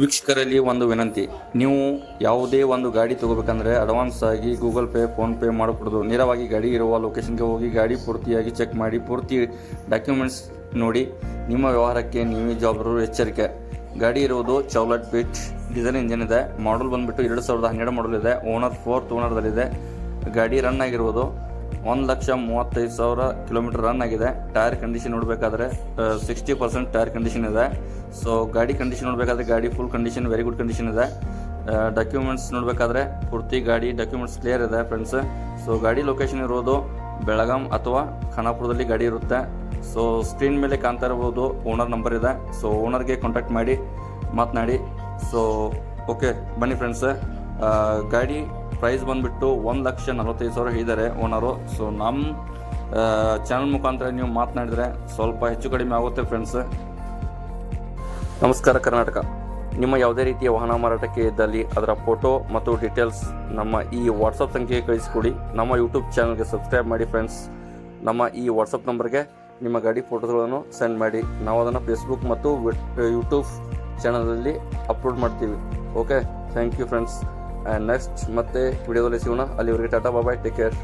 ವೀಕ್ಷಕರಲ್ಲಿ ಒಂದು ವಿನಂತಿ. ನೀವು ಯಾವುದೇ ಒಂದು ಗಾಡಿ ತಗೋಬೇಕಂದ್ರೆ ಅಡ್ವಾನ್ಸ್ ಆಗಿ ಗೂಗಲ್ ಪೇ ಫೋನ್ಪೇ ಮಾಡಿಕೊಡೋದು. ನೇರವಾಗಿ ಗಾಡಿ ಇರುವ ಲೊಕೇಶನ್ಗೆ ಹೋಗಿ ಗಾಡಿ ಪೂರ್ತಿಯಾಗಿ ಚೆಕ್ ಮಾಡಿ, ಪೂರ್ತಿ ಡಾಕ್ಯುಮೆಂಟ್ಸ್ ನೋಡಿ. ನಿಮ್ಮ ವ್ಯವಹಾರಕ್ಕೆ ನೀವೇ ಜವಾಬ್ದಾರರು ಎಚ್ಚರಿಕೆ. ಗಾಡಿ ಇರುವುದು ಚೌಲಟ್ ಬೀಚ್ ಡೀಸೆಲ್ ಇಂಜಿನ್ ಇದೆ. ಮಾಡಲ್ ಬಂದುಬಿಟ್ಟು ಎರಡು ಸಾವಿರದ ಹನ್ನೆರಡು ಮಾಡಲ್ ಇದೆ. ಓನರ್ ಫೋರ್ತ್ ಓನರ್ದಲ್ಲಿದೆ ಗಾಡಿ ರನ್ ಆಗಿರುವುದು ಒಂದು ಲಕ್ಷ ಮೂವತ್ತೈದು ಸಾವಿರ ಕಿಲೋಮೀಟರ್ ರನ್ ಆಗಿದೆ. ಟೈರ್ ಕಂಡೀಷನ್ ನೋಡಬೇಕಾದ್ರೆ ಸಿಕ್ಸ್ಟಿ ಪರ್ಸೆಂಟ್ ಟೈರ್ ಕಂಡೀಷನ್ ಇದೆ. ಸೊ ಗಾಡಿ ಕಂಡೀಷನ್ ನೋಡಬೇಕಾದ್ರೆ ಗಾಡಿ full condition very good condition ಇದೆ. ಡಾಕ್ಯುಮೆಂಟ್ಸ್ ನೋಡಬೇಕಾದ್ರೆ ಪೂರ್ತಿ ಗಾಡಿ ಡಾಕ್ಯುಮೆಂಟ್ಸ್ ಕ್ಲಿಯರ್ ಇದೆ ಫ್ರೆಂಡ್ಸ್ ಸೊ ಗಾಡಿ ಲೊಕೇಶನ್ ಇರೋದು ಬೆಳಗಾಂ ಅಥವಾ ಖಾನಾಪುರದಲ್ಲಿ ಗಾಡಿ ಇರುತ್ತೆ. ಸೊ ಸ್ಕ್ರೀನ್ ಮೇಲೆ ಕಾಣ್ತಾ ಇರ್ಬೋದು ಓನರ್ ನಂಬರ್ ಇದೆ. ಸೊ ಓನರ್ಗೆ ಕಾಂಟ್ಯಾಕ್ಟ್ ಮಾಡಿ, ಮಾತನಾಡಿ. ಸೊ ಓಕೆ ಬನ್ನಿ ಫ್ರೆಂಡ್ಸ್ ಗಾಡಿ ಪ್ರೈಸ್ ಬಂದುಬಿಟ್ಟು ಒಂದು ಲಕ್ಷ ನಲವತ್ತೈದು ಸಾವಿರ ಇದ್ದಾರೆ ಓನರು ಸೊ ನಮ್ಮ ಚಾನಲ್ ಮುಖಾಂತರ ನೀವು ಮಾತನಾಡಿದರೆ ಸ್ವಲ್ಪ ಹೆಚ್ಚು ಕಡಿಮೆ ಆಗುತ್ತೆ ಫ್ರೆಂಡ್ಸ್ ನಮಸ್ಕಾರ ಕರ್ನಾಟಕ. ನಿಮ್ಮ ಯಾವುದೇ ರೀತಿಯ ವಾಹನ ಮಾರಾಟಕ್ಕೆ ಇದ್ದಲ್ಲಿ ಅದರ ಫೋಟೋ ಮತ್ತು ಡೀಟೇಲ್ಸ್ ನಮ್ಮ ಈ ವಾಟ್ಸಪ್ ಸಂಖ್ಯೆಗೆ ಕಳಿಸಿಕೊಡಿ. ನಮ್ಮ ಯೂಟ್ಯೂಬ್ ಚಾನಲ್ಗೆ ಸಬ್ಸ್ಕ್ರೈಬ್ ಮಾಡಿ ಫ್ರೆಂಡ್ಸ್ ನಮ್ಮ ಈ ವಾಟ್ಸಪ್ ನಂಬರ್ಗೆ ನಿಮ್ಮ ಗಾಡಿ ಫೋಟೋಗಳನ್ನು ಸೆಂಡ್ ಮಾಡಿ. ನಾವು ಅದನ್ನು ಫೇಸ್ಬುಕ್ ಮತ್ತು ಯೂಟ್ಯೂಬ್ ಚಾನಲಲ್ಲಿ ಅಪ್ಲೋಡ್ ಮಾಡ್ತೀವಿ. Okay thank you friends and next ಮತ್ತೆ ವಿಡಿಯೋದಲ್ಲಿ ಸಿಗೋಣ. ಅಲ್ಲಿವರೆಗೆ ಟಾಟಾ ಬಾಬಾಯ್ ಟೇಕ್ ಕೇರ್